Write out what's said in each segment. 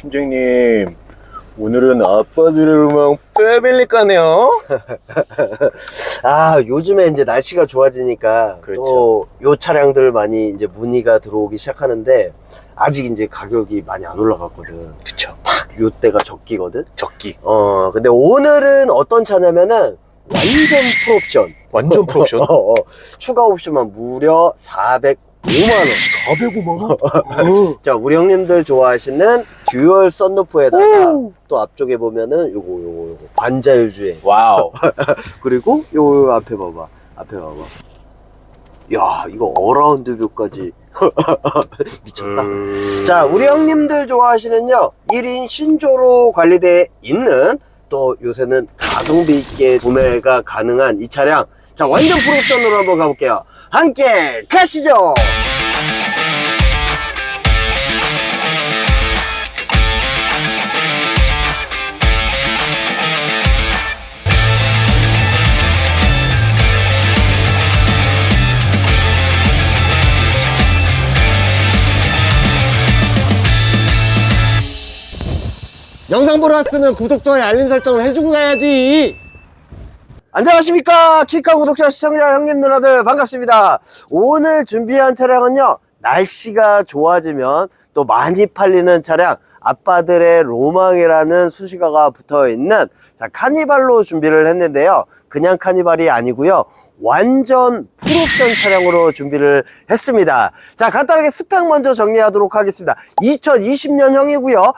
팀장님 오늘은 아빠들의 로망 빼밀릴까네요 아, 요즘에 이제 날씨가 좋아지니까 그렇죠. 또 요 차량들 많이 이제 문의가 들어오기 시작하는데 아직 이제 가격이 많이 안 올라갔거든. 그쵸 딱 요때가 적기거든. 적기 어, 근데 오늘은 어떤 차냐면은 완전 풀옵션. 완전 풀옵션 어, 어. 추가 옵션만 무려 405만원. 405만원? 자, 우리 형님들 좋아하시는 듀얼 썬루프에다가 또 앞쪽에 보면은 요거, 요거, 요거. 반자율 주행. 와우 그리고 요, 요 앞에 봐봐. 앞에 봐봐. 야, 이거 어라운드 뷰까지. 미쳤다. 음... 자, 우리 형님들 좋아하시는요, 1인 신조로 관리되어 있는 또 요새는 가성비 있게 구매가 가능한 이 차량. 자, 완전 풀옵션으로 한번 가볼게요. 함께 가시죠! 영상 보러 왔으면 구독, 좋아요, 알림 설정을 해주고 가야지. 안녕하십니까. 키카 구독자, 시청자, 형님, 누나들 반갑습니다. 오늘 준비한 차량은요, 날씨가 좋아지면 또 많이 팔리는 차량, 아빠들의 로망이라는 수식어가 붙어 있는 자, 카니발로 준비를 했는데요. 그냥 카니발이 아니고요. 완전 풀옵션 차량으로 준비를 했습니다. 자, 간단하게 스펙 먼저 정리하도록 하겠습니다. 2020년형이고요.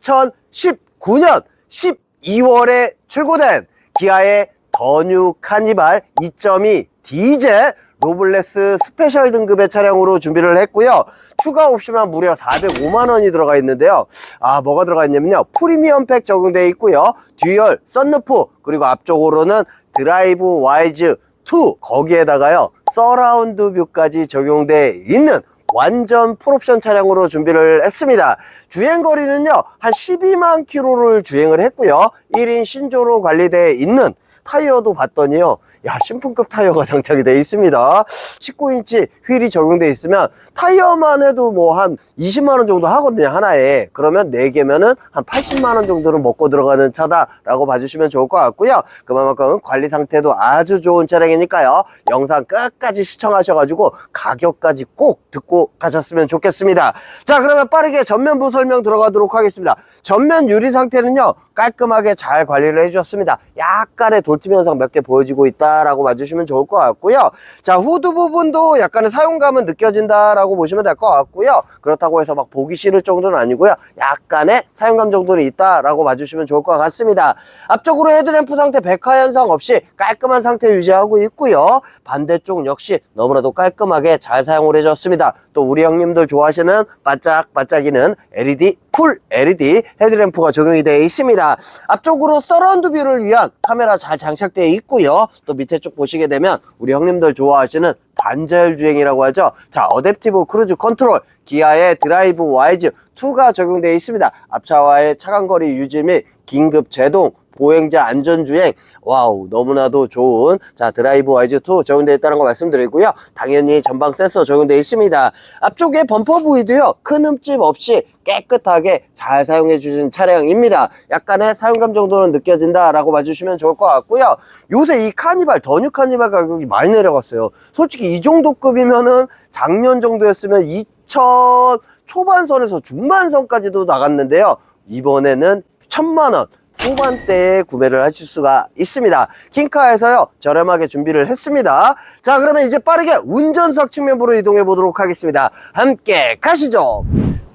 2019년 12월에 출고된 기아의 더뉴 카니발 2.2 디젤 로블레스 스페셜 등급의 차량으로 준비를 했고요. 추가 옵션만 무려 405만 원이 들어가 있는데요. 아, 뭐가 들어가 있냐면요. 프리미엄 팩 적용되어 있고요. 듀얼, 썬루프, 그리고 앞쪽으로는 드라이브 와이즈 2 거기에다가요. 서라운드 뷰까지 적용되어 있는 완전 풀옵션 차량으로 준비를 했습니다. 주행 거리는요, 한 12만 킬로를 주행을 했고요. 1인 신조로 관리되어 있는 타이어도 봤더니요. 야, 신품급 타이어가 장착이 되어 있습니다. 19인치 휠이 적용되어 있으면 타이어만 해도 뭐 한 20만원 정도 하거든요, 하나에. 그러면 4개면은 한 80만원 정도는 먹고 들어가는 차다 라고 봐주시면 좋을 것 같고요. 그만큼 관리 상태도 아주 좋은 차량이니까요. 영상 끝까지 시청하셔가지고 가격까지 꼭 듣고 가셨으면 좋겠습니다. 자, 그러면 빠르게 전면부 설명 들어가도록 하겠습니다. 전면 유리 상태는요, 깔끔하게 잘 관리를 해주셨습니다. 약간의 돌팀 현상 몇 개 보여지고 있다 라고 봐주시면 좋을 것 같고요. 자, 후드 부분도 약간의 사용감은 느껴진다 라고 보시면 될 것 같고요. 그렇다고 해서 막 보기 싫을 정도는 아니고요. 약간의 사용감 정도는 있다 라고 봐주시면 좋을 것 같습니다. 앞쪽으로 헤드램프 상태 백화 현상 없이 깔끔한 상태 유지하고 있고요. 반대쪽 역시 너무나도 깔끔하게 잘 사용을 해줬습니다. 또 우리 형님들 좋아하시는 반짝반짝이는 LED 풀 LED 헤드램프가 적용이 되어 있습니다. 앞쪽으로 서라운드 뷰를 위한 카메라 잘 장착되어 있고요. 또 밑에 쪽 보시게 되면 우리 형님들 좋아하시는 반자율 주행이라고 하죠. 자, 어댑티브 크루즈 컨트롤 기아의 드라이브 와이즈 2가 적용되어 있습니다. 앞차와의 차간 거리 유지 및 긴급 제동 보행자 안전주행. 와우 너무나도 좋은. 자 드라이브 와이즈 2 적용되어 있다는 거 말씀드리고요. 당연히 전방 센서 적용되어 있습니다. 앞쪽에 범퍼 부위도요 큰 흠집 없이 깨끗하게 잘 사용해 주신 차량입니다. 약간의 사용감 정도는 느껴진다 라고 봐주시면 좋을 것 같고요. 요새 이 카니발 더뉴 카니발 가격이 많이 내려갔어요. 솔직히 이 정도 급이면은 작년 정도였으면 2천 초반선에서 중반선까지도 나갔는데요. 이번에는 천만 원 후반대에 구매를 하실 수가 있습니다. 킹카에서요 저렴하게 준비를 했습니다. 자 그러면 이제 빠르게 운전석 측면부로 이동해 보도록 하겠습니다. 함께 가시죠.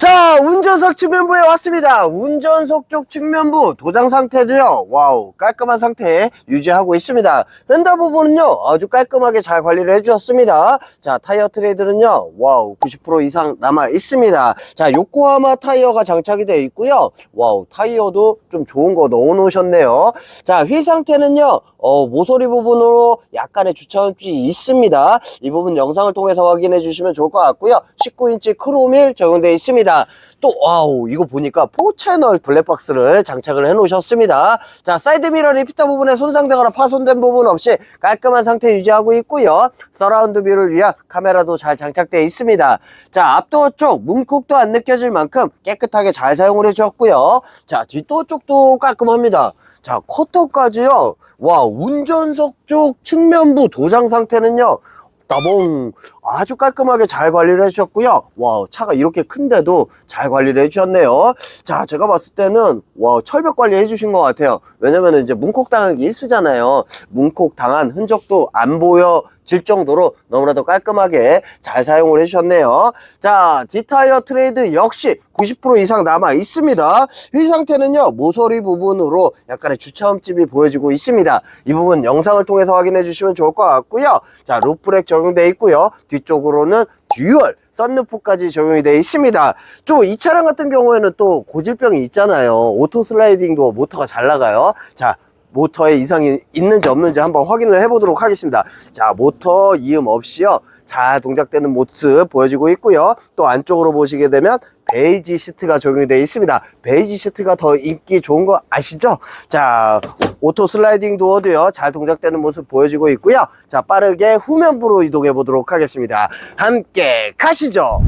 자 운전석 측면부에 왔습니다. 운전석 쪽 측면부 도장 상태도요 와우 깔끔한 상태 유지하고 있습니다. 휀다 부분은요 아주 깔끔하게 잘 관리를 해주셨습니다. 자 타이어 트레이드는요 와우 90% 이상 남아 있습니다. 자 요코하마 타이어가 장착이 되어 있고요. 와우 타이어도 좀 좋은 거 넣어 놓으셨네요. 자 휠 상태는요 어, 모서리 부분으로 약간의 주차음이 있습니다. 이 부분 영상을 통해서 확인해 주시면 좋을 것 같고요. 19인치 크롬 휠 적용되어 있습니다. 있습니다. 또 와우 이거 보니까 4채널 블랙박스를 장착을 해 놓으셨습니다. 자 사이드 미러 리피터 부분에 손상되거나 파손된 부분 없이 깔끔한 상태 유지하고 있고요. 서라운드 뷰를 위한 카메라도 잘 장착되어 있습니다. 자 앞도어 쪽 문콕도 안 느껴질 만큼 깨끗하게 잘 사용을 해주었고요. 자 뒷도어 쪽도 깔끔합니다. 자 커터까지요. 와 운전석 쪽 측면부 도장 상태는요. 따봉 아주 깔끔하게 잘 관리를 해주셨고요. 와 차가 이렇게 큰데도 잘 관리를 해주셨네요. 자 제가 봤을 때는 와 철벽 관리 해주신 것 같아요. 왜냐면 이제 문콕 당한 게 일수잖아요. 문콕 당한 흔적도 안 보여질 정도로 너무나도 깔끔하게 잘 사용을 해주셨네요. 자 디타이어 트레이드 역시 90% 이상 남아 있습니다. 휠 상태는요 모서리 부분으로 약간의 주차음집이 보여지고 있습니다. 이 부분 영상을 통해서 확인해 주시면 좋을 것 같고요. 자 루프렉 적용되어 있고요 뒤쪽으로는 듀얼 썬루프까지 적용이 되어 있습니다. 또 이 차량 같은 경우에는 또 고질병이 있잖아요. 오토 슬라이딩도 모터가 잘 나가요. 자, 모터에 이상이 있는지 없는지 한번 확인을 해보도록 하겠습니다. 자, 모터 이음 없이요. 잘 동작되는 모습 보여지고 있고요. 또 안쪽으로 보시게 되면 베이지 시트가 적용이 되어 있습니다. 베이지 시트가 더 인기 좋은 거 아시죠? 자, 오토 슬라이딩 도어도요. 잘 동작되는 모습 보여지고 있고요. 자, 빠르게 후면부로 이동해 보도록 하겠습니다. 함께 가시죠.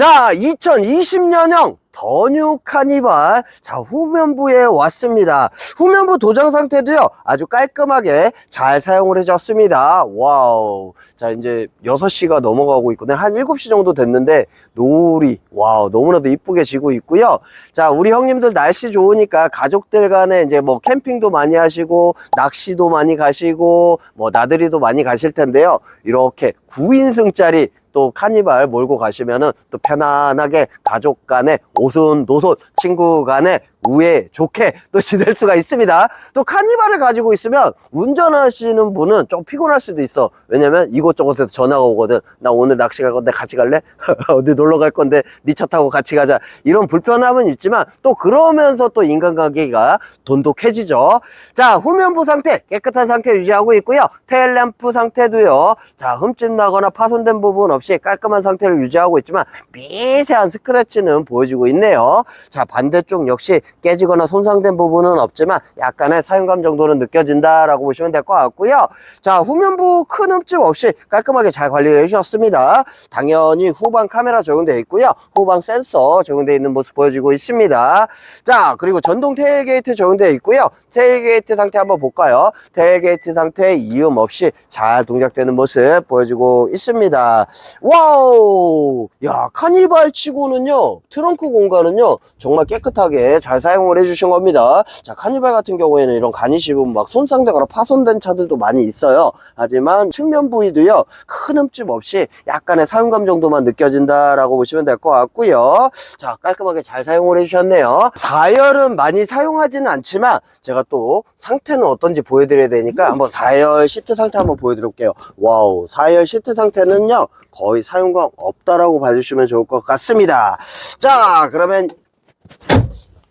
자, 2020년형 더뉴 카니발. 자 후면부에 왔습니다. 후면부 도장 상태도요 아주 깔끔하게 잘 사용을 해줬습니다. 와우. 자 이제 6시가 넘어가고 있거든요. 한 7시 정도 됐는데 노을이 와우 너무나도 이쁘게 지고 있고요. 자 우리 형님들 날씨 좋으니까 가족들 간에 이제 뭐 캠핑도 많이 하시고 낚시도 많이 가시고 뭐 나들이도 많이 가실 텐데요. 이렇게 9인승짜리 또 카니발 몰고 가시면은 또 편안하게 가족 간에 오손 노손 친구 간에 우애 좋게 또 지낼 수가 있습니다. 또 카니발을 가지고 있으면 운전하시는 분은 좀 피곤할 수도 있어. 왜냐면 이곳저곳에서 전화가 오거든. 나 오늘 낚시 갈 건데 같이 갈래? 어디 놀러 갈 건데 네 차 타고 같이 가자. 이런 불편함은 있지만 또 그러면서 또 인간관계가 돈독해지죠. 자 후면부 상태 깨끗한 상태 유지하고 있고요. 테일램프 상태도요. 자 흠집 나거나 파손된 부분 없이 깔끔한 상태를 유지하고 있지만 미세한 스크래치는 보여지고 있네요. 자 반대쪽 역시 깨지거나 손상된 부분은 없지만 약간의 사용감 정도는 느껴진다라고 보시면 될 것 같고요. 자 후면부 큰 흠집 없이 깔끔하게 잘 관리를 해주셨습니다. 당연히 후방 카메라 적용되어 있고요. 후방 센서 적용되어 있는 모습 보여지고 있습니다. 자 그리고 전동 테일게이트 적용되어 있고요. 테일게이트 상태 한번 볼까요? 테일게이트 상태 이음 없이 잘 동작되는 모습 보여지고 있습니다. 와우! 야, 카니발 치고는요, 트렁크 공간은요, 정말 깨끗하게 잘 사용을 해주신 겁니다. 자, 카니발 같은 경우에는 이런 간이 씹으면 막 손상되거나 파손된 차들도 많이 있어요. 하지만 측면 부위도요, 큰 흠집 없이 약간의 사용감 정도만 느껴진다라고 보시면 될 것 같고요. 자, 깔끔하게 잘 사용을 해주셨네요. 4열은 많이 사용하지는 않지만, 제가 또 상태는 어떤지 보여드려야 되니까 한번 4열 시트 상태 한번 보여드릴게요. 와우, 4열 시트 상태는요, 거의 사용감 없다라고 봐주시면 좋을 것 같습니다. 자, 그러면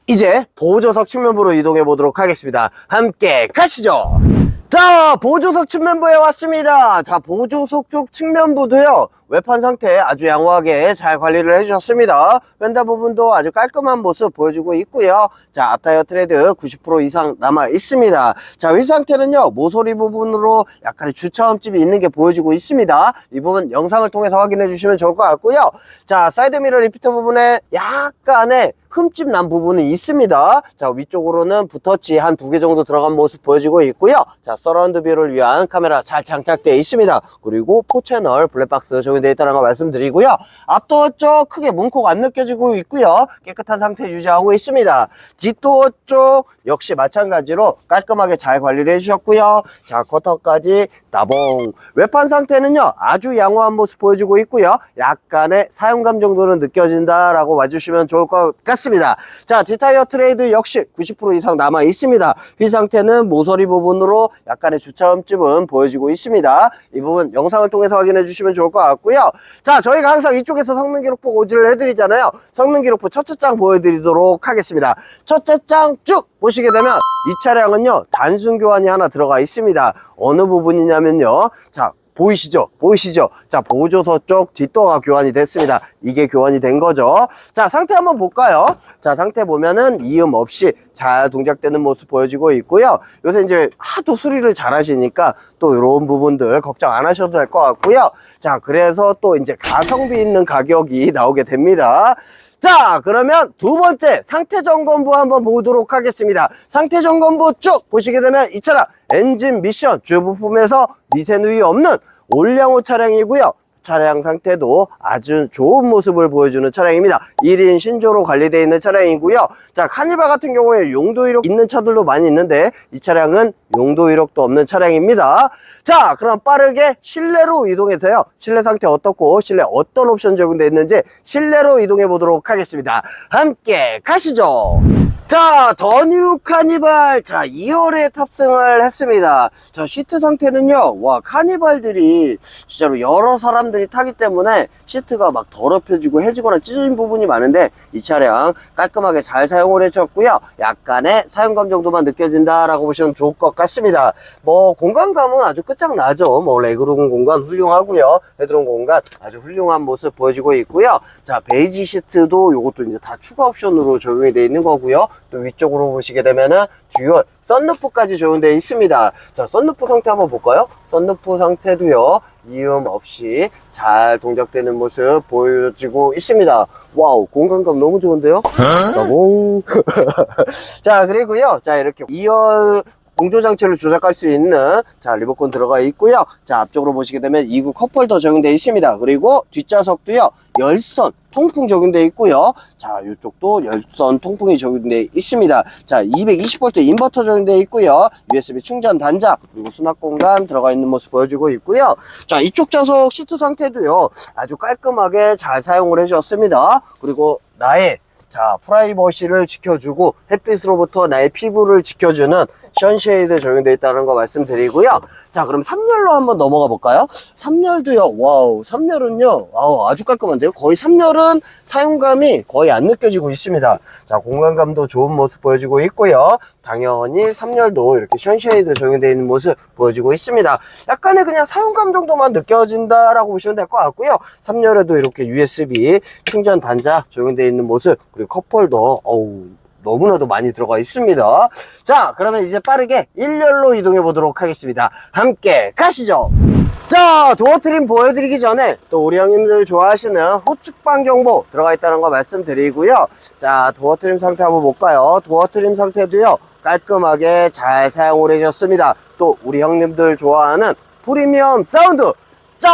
이제 보조석 측면부로 이동해 보도록 하겠습니다. 함께 가시죠. 자, 보조석 측면부에 왔습니다. 자, 보조석 쪽 측면부도요. 외판 상태 아주 양호하게 잘 관리를 해주셨습니다. 뺀다 부분도 아주 깔끔한 모습 보여주고 있고요. 자, 앞타이어 트레드 90% 이상 남아 있습니다. 자, 휠 상태는요. 모서리 부분으로 약간의 주차음집이 있는 게 보여지고 있습니다. 이 부분 영상을 통해서 확인해 주시면 좋을 것 같고요. 자, 사이드 미러 리피터 부분에 약간의 흠집 난 부분이 있습니다. 자, 위쪽으로는 붓터치 한두 개 정도 들어간 모습 보여지고 있고요. 자, 서라운드 뷰를 위한 카메라 잘 장착되어 있습니다. 그리고 4채널 블랙박스 적용되어 있다는 거 말씀드리고요. 앞도어 쪽 크게 문콕 안 느껴지고 있고요. 깨끗한 상태 유지하고 있습니다. 뒷도어 쪽 역시 마찬가지로 깔끔하게 잘 관리를 해주셨고요. 자, 쿼터까지 나봉. 외판 상태는요, 아주 양호한 모습 보여주고 있고요. 약간의 사용감 정도는 느껴진다라고 와주시면 좋을 것 같습니다. 자, 뒷타이어 트레이드 역시 90% 이상 남아 있습니다. 휠 상태는 모서리 부분으로 약간의 주차 흠집은 보여지고 있습니다. 이 부분 영상을 통해서 확인해 주시면 좋을 것 같고요. 자, 저희가 항상 이쪽에서 성능 기록부 고지를 해드리잖아요. 성능 기록부 첫째 장 보여드리도록 하겠습니다. 첫째 장 쭉 보시게 되면 이 차량은요 단순 교환이 하나 들어가 있습니다. 어느 부분이냐면요. 자 보이시죠? 보이시죠? 자, 보조서 쪽 뒷도어가 교환이 됐습니다. 이게 교환이 된 거죠. 자, 상태 한번 볼까요? 자, 상태 보면은 이음 없이 잘 동작되는 모습 보여지고 있고요. 요새 이제 하도 수리를 잘 하시니까 또 이런 부분들 걱정 안 하셔도 될 것 같고요. 자, 그래서 또 이제 가성비 있는 가격이 나오게 됩니다. 자, 그러면 두 번째 상태 점검부 한번 보도록 하겠습니다. 상태 점검부 쭉 보시게 되면 이 차량 엔진 미션 주요 부품에서 미세 누이 없는 올량호 차량이고요. 차량 상태도 아주 좋은 모습을 보여주는 차량입니다. 1인 신조로 관리되어 있는 차량이고요. 자, 카니발 같은 경우에 용도 이력 있는 차들도 많이 있는데 이 차량은 용도 이력도 없는 차량입니다. 자, 그럼 빠르게 실내로 이동해서요. 실내 상태 어떻고 실내 어떤 옵션 적용되어 있는지 실내로 이동해 보도록 하겠습니다. 함께 가시죠. 자, 더뉴 카니발. 자, 2열에 탑승을 했습니다. 자, 시트 상태는요, 와, 카니발들이 진짜로 여러 사람들이 타기 때문에 시트가 막 더럽혀지고 해지거나 찢어진 부분이 많은데 이 차량 깔끔하게 잘 사용을 해줬고요. 약간의 사용감 정도만 느껴진다라고 보시면 좋을 것 같습니다. 뭐, 공간감은 아주 끝장나죠. 뭐, 레그룸 공간 훌륭하고요. 헤드룸 공간 아주 훌륭한 모습 보여지고 있고요. 자, 베이지 시트도 요것도 이제 다 추가 옵션으로 적용이 되어 있는 거고요. 또 위쪽으로 보시게 되면은 듀얼 썬루프까지 적용되어 있습니다. 자, 썬루프 상태 한번 볼까요? 썬루프 상태도요. 이음 없이 잘 동작되는 모습 보여지고 있습니다. 와우, 공간감 너무 좋은데요? 따봉. 자, 그리고요. 자, 이렇게 2열 공조 장치를 조작할 수 있는 자 리모컨 들어가 있고요. 자 앞쪽으로 보시게 되면 2구 컵홀더 적용되어 있습니다. 그리고 뒷좌석도요 열선 통풍 적용되어 있고요. 자 이쪽도 열선 통풍이 적용되어 있습니다. 자 220V 인버터 적용되어 있고요. USB 충전 단자 그리고 수납 공간 들어가 있는 모습 보여주고 있고요. 자 이쪽 좌석 시트 상태도요 아주 깔끔하게 잘 사용을 해주었습니다. 그리고 나의 자, 프라이버시를 지켜주고 햇빛으로부터 나의 피부를 지켜주는 션쉐이드 적용되어 있다는 거 말씀드리고요. 자, 그럼 3열로 한번 넘어가 볼까요? 3열도요. 와우, 3열은요. 와우, 아주 깔끔한데요. 거의 3열은 사용감이 거의 안 느껴지고 있습니다. 자, 공간감도 좋은 모습 보여지고 있고요. 당연히 3열도 이렇게 션쉐이드 적용되어 있는 모습 보여지고 있습니다. 약간의 그냥 사용감 정도만 느껴진다라고 보시면 될 것 같고요. 3열에도 이렇게 USB 충전 단자 적용되어 있는 모습 그리고 컵홀더 어우 너무나도 많이 들어가 있습니다. 자, 그러면 이제 빠르게 1열로 이동해 보도록 하겠습니다. 함께 가시죠. 자, 도어 트림 보여드리기 전에 또 우리 형님들 좋아하시는 후측방 경보 들어가 있다는 거 말씀드리고요. 자, 도어 트림 상태 한번 볼까요? 도어 트림 상태도요, 깔끔하게 잘 사용을 해줬습니다. 또 우리 형님들 좋아하는 프리미엄 사운드! 자,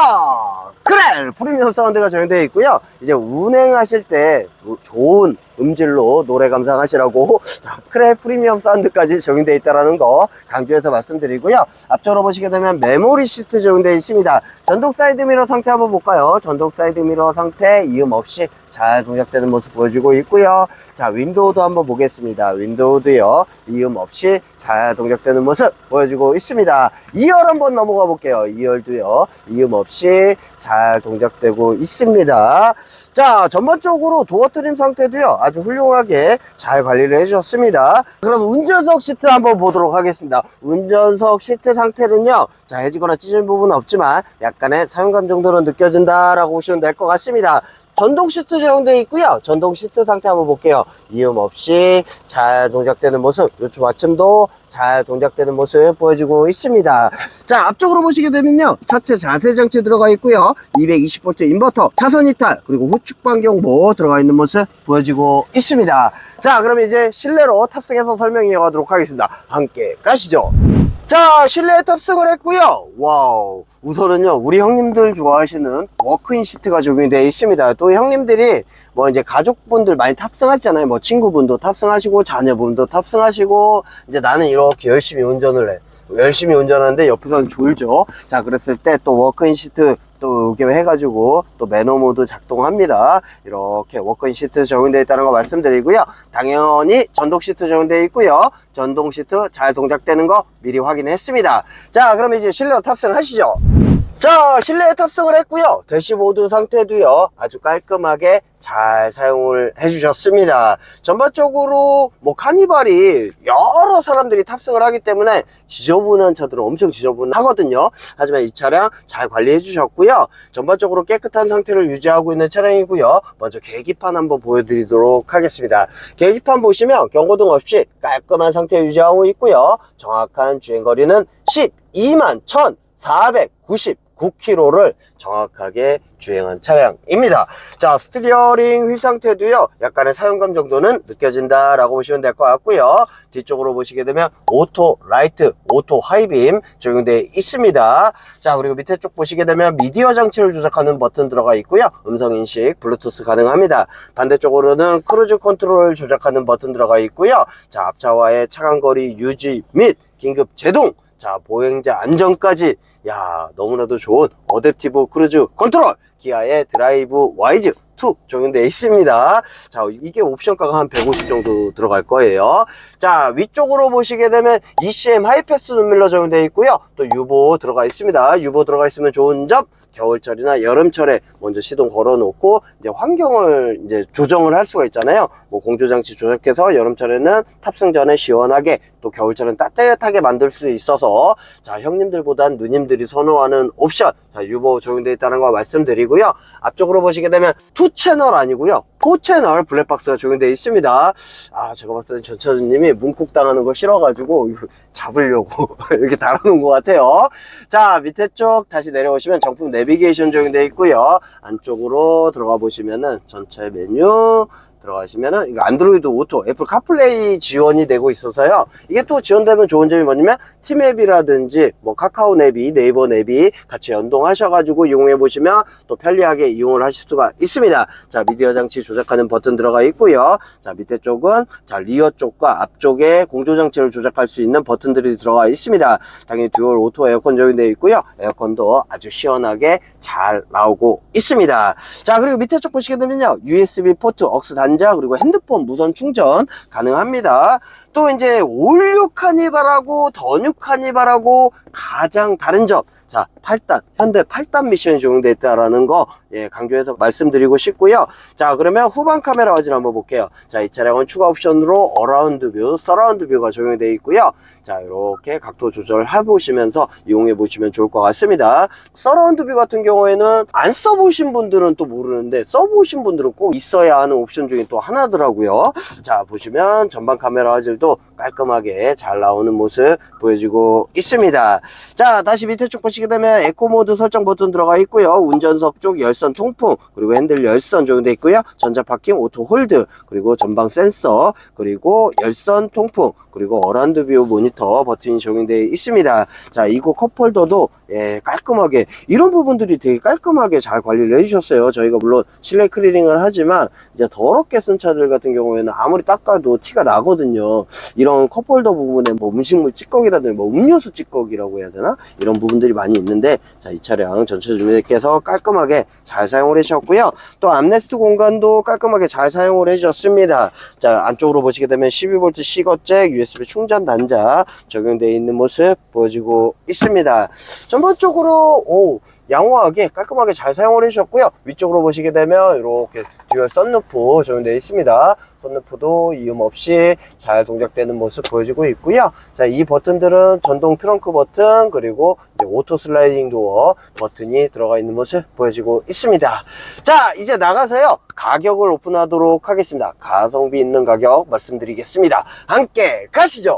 그래! 프리미엄 사운드가 적용되어 있고요. 이제 운행하실 때 좋은 음질로 노래 감상하시라고 자, 크레 프리미엄 사운드까지 적용되어 있다는 거 강조해서 말씀드리고요. 앞쪽으로 보시게 되면 메모리 시트 적용되어 있습니다. 전동 사이드 미러 상태 한번 볼까요? 전동 사이드 미러 상태 이음 없이 잘 동작되는 모습 보여주고 있고요. 자, 윈도우도 한번 보겠습니다. 윈도우도요. 이음 없이 잘 동작되는 모습 보여주고 있습니다. 2열 한번 넘어가 볼게요. 2열도요. 이음 없이 잘 동작되고 있습니다. 자, 전반적으로 도어 트림 상태도요. 아주 훌륭하게 잘 관리를 해주셨습니다. 그럼 운전석 시트 한번 보도록 하겠습니다. 운전석 시트 상태는요. 자, 해지거나 찢은 부분은 없지만 약간의 사용감 정도는 느껴진다라고 보시면 될 것 같습니다. 전동 시트 적용되어 있고요. 전동 시트 상태 한번 볼게요. 이음 없이 잘 동작되는 모습, 요추 받침도 잘 동작되는 모습 보여주고 있습니다. 자, 앞쪽으로 보시게 되면요. 차체 자세 장치 들어가 있고요. 220V 인버터, 차선 이탈, 그리고 후측 반경보 들어가 있는 모습 보여지고 있습니다. 자, 그럼 이제 실내로 탑승해서 설명 이어가도록 하겠습니다. 함께 가시죠. 자, 실내에 탑승을 했고요. 와우. 우선은요, 우리 형님들 좋아하시는 워크인 시트가 적용이 되어 있습니다. 또 형님들이 뭐 이제 가족분들 많이 탑승하시잖아요. 뭐 친구분도 탑승하시고, 자녀분도 탑승하시고, 이제 나는 이렇게 열심히 운전을 해. 열심히 운전하는데 옆에서는 졸죠. 자, 그랬을 때 또 워크인 시트 또 이렇게 해가지고 또 매너 모드 작동합니다. 이렇게 워크인 시트 적용되어 있다는 거 말씀드리고요. 당연히 전동 시트 적용되어 있고요. 전동 시트 잘 동작되는 거 미리 확인했습니다. 자, 그럼 이제 실내로 탑승하시죠. 자, 실내에 탑승을 했고요. 대시보드 상태도요. 아주 깔끔하게 잘 사용을 해주셨습니다. 전반적으로 뭐 카니발이 여러 사람들이 탑승을 하기 때문에 지저분한 차들은 엄청 지저분하거든요. 하지만 이 차량 잘 관리해 주셨고요. 전반적으로 깨끗한 상태를 유지하고 있는 차량이고요. 먼저 계기판 한번 보여드리도록 하겠습니다. 계기판 보시면 경고등 없이 깔끔한 상태 유지하고 있고요. 정확한 주행거리는 12만 1,499km를 정확하게 주행한 차량입니다. 자, 스티어링 휠 상태도요, 약간의 사용감 정도는 느껴진다라고 보시면 될 것 같고요. 뒤쪽으로 보시게 되면 오토 라이트, 오토 하이빔 적용되어 있습니다. 자, 그리고 밑에 쪽 보시게 되면 미디어 장치를 조작하는 버튼 들어가 있고요. 음성 인식, 블루투스 가능합니다. 반대쪽으로는 크루즈 컨트롤 조작하는 버튼 들어가 있고요. 자, 앞차와의 차간 거리 유지 및 긴급 제동 자, 보행자 안전까지 야, 너무나도 좋은 어댑티브 크루즈 컨트롤 기아의 드라이브 와이즈 2 적용되어 있습니다. 자, 이게 옵션가가 한 150 정도 들어갈 거예요. 자, 위쪽으로 보시게 되면 ECM 하이패스 눈밀러 적용되어 있고요. 또 유보 들어가 있습니다. 유보 들어가 있으면 좋은 점 겨울철이나 여름철에 먼저 시동 걸어 놓고 이제 환경을 이제 조정을 할 수가 있잖아요. 뭐 공조장치 조작해서 여름철에는 탑승 전에 시원하게 또 겨울철은 따뜻하게 만들 수 있어서 자 형님들보단 누님들이 선호하는 옵션 자 유보 적용되어 있다는 거 말씀드리고요. 앞쪽으로 보시게 되면 투 채널 아니고요. 4채널 블랙박스가 적용되어 있습니다. 아, 제가 봤을 때 전처주님이 문콕 당하는 거 싫어가지고 잡으려고 이렇게 달아놓은 것 같아요. 자, 밑에 쪽 다시 내려오시면 정품 내비게이션 적용되어 있고요. 안쪽으로 들어가 보시면은 전체 메뉴 들어가시면은 이거 안드로이드 오토 애플 카플레이 지원이 되고 있어서요. 이게 또 지원되면 좋은 점이 뭐냐면 티맵이라든지 뭐 카카오 내비 네이버 내비 같이 연동하셔 가지고 이용해 보시면 또 편리하게 이용을 하실 수가 있습니다. 자 미디어 장치 조작하는 버튼 들어가 있고요. 자 밑에 쪽은 자 리어 쪽과 앞쪽에 공조 장치를 조작할 수 있는 버튼들이 들어가 있습니다. 당연히 듀얼 오토 에어컨 적용되어 있고요. 에어컨도 아주 시원하게 잘 나오고 있습니다. 자 그리고 밑에 쪽 보시게 되면요. USB 포트 억스 단자 그리고 핸드폰 무선 충전 가능합니다. 또 이제 올류 카니발하고 더뉴 카니발하고 가장 다른 점. 자 8단 현대 8단 미션이 적용되어 있다라는 거 예, 강조해서 말씀드리고 싶고요. 자 그러면 후방 카메라 화질 한번 볼게요. 자 이 차량은 추가 옵션으로 어라운드 뷰 서라운드 뷰가 적용되어 있고요. 자 이렇게 각도 조절해 보시면서 이용해 보시면 좋을 것 같습니다. 서라운드 뷰 같은 경우에는 안 써보신 분들은 또 모르는데 써보신 분들은 꼭 있어야 하는 옵션 중에 또 하나더라고요. 자 보시면 전방 카메라 화질도 깔끔하게 잘 나오는 모습 보여지고 있습니다. 자 다시 밑에 쪽 보시게 되면 에코 모드 설정 버튼 들어가 있고요. 운전석 쪽 열선 통풍 그리고 핸들 열선 적용되어 있고요. 전자 파킹 오토 홀드 그리고 전방 센서 그리고 열선 통풍 그리고 어라운드 뷰 모니터 버튼이 적용되어 있습니다. 자 이거 컵홀더도 예, 깔끔하게 이런 부분들이 되게 깔끔하게 잘 관리를 해주셨어요. 저희가 물론 실내 클리닝을 하지만 이제 더럽게 쓴 차들 같은 경우에는 아무리 닦아도 티가 나거든요. 이런 컵홀더 부분에 뭐 음식물 찌꺼기라든지 뭐 음료수 찌꺼기라고 해야 되나? 이런 부분들이 많이 있는데 자 이 차량 전체 주민께서 깔끔하게 잘 사용을 해주셨고요. 또 암레스트 공간도 깔끔하게 잘 사용을 해주셨습니다. 자 안쪽으로 보시게 되면 12V C거잭 USB 충전 단자 적용되어 있는 모습 보여지고 있습니다 전반적으로 오 양호하게 깔끔하게 잘 사용을 해주셨고요. 위쪽으로 보시게 되면 이렇게 듀얼 썬루프 적용되어 있습니다. 썬루프도 이음 없이 잘 동작되는 모습 보여지고 있고요. 자 이 버튼들은 전동 트렁크 버튼 그리고 오토 슬라이딩 도어 버튼이 들어가 있는 모습 보여지고 있습니다. 자 이제 나가서요. 가격을 오픈하도록 하겠습니다. 가성비 있는 가격 말씀드리겠습니다. 함께 가시죠.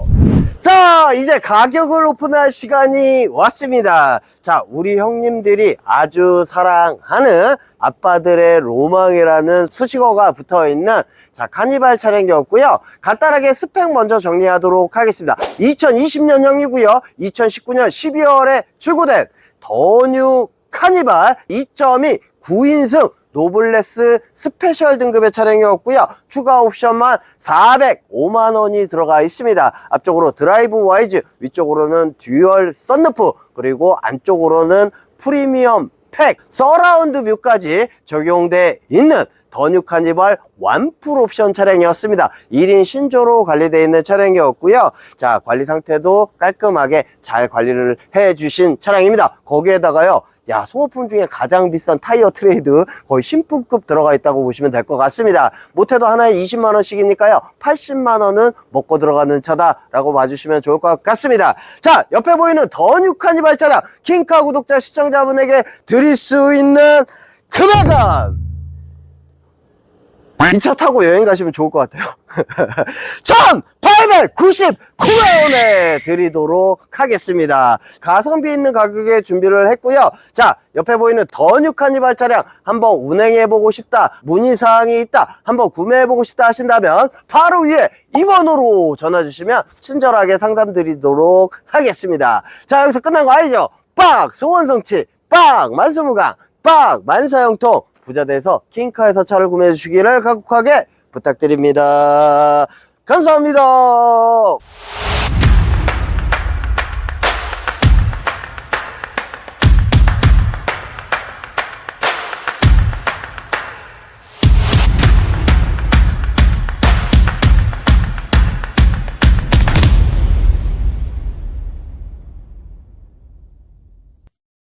자, 이제 가격을 오픈할 시간이 왔습니다. 자, 우리 형님들이 아주 사랑하는 아빠들의 로망이라는 수식어가 붙어 있는 자, 카니발 차량이었고요. 간단하게 스펙 먼저 정리하도록 하겠습니다. 2020년형이고요. 2019년 12월에 출고된 더뉴 카니발 2.2 9인승 노블레스 스페셜 등급의 차량이었고요. 추가 옵션만 405만 원이 들어가 있습니다. 앞쪽으로 드라이브 와이즈, 위쪽으로는 듀얼 썬루프, 그리고 안쪽으로는 프리미엄 팩, 서라운드 뷰까지 적용돼 있는 더뉴 카니발 완풀 옵션 차량이었습니다. 1인 신조로 관리되어 있는 차량이었고요. 자, 관리 상태도 깔끔하게 잘 관리를 해 주신 차량입니다. 거기에다가요. 야, 소모품 중에 가장 비싼 타이어 트레이드 거의 신품급 들어가 있다고 보시면 될 것 같습니다. 못해도 하나에 20만원씩이니까요. 80만원은 먹고 들어가는 차다 라고 봐주시면 좋을 것 같습니다. 자, 옆에 보이는 더 뉴카니 발차량 킹카 구독자 시청자분에게 드릴 수 있는 금액은 이 차 타고 여행 가시면 좋을 것 같아요. 1,899만원에 드리도록 하겠습니다. 가성비 있는 가격에 준비를 했고요. 자, 옆에 보이는 더 뉴 카니발 차량 한번 운행해보고 싶다, 문의사항이 있다, 한번 구매해보고 싶다 하신다면 바로 위에 2번으로 전화주시면 친절하게 상담 드리도록 하겠습니다. 자, 여기서 끝난 거 아니죠? 빡! 소원성치, 빡! 만수무강, 빡! 만사형통, 부자대에서 킹카에서 차를 구매해 주시기를 각국하게 부탁드립니다. 감사합니다.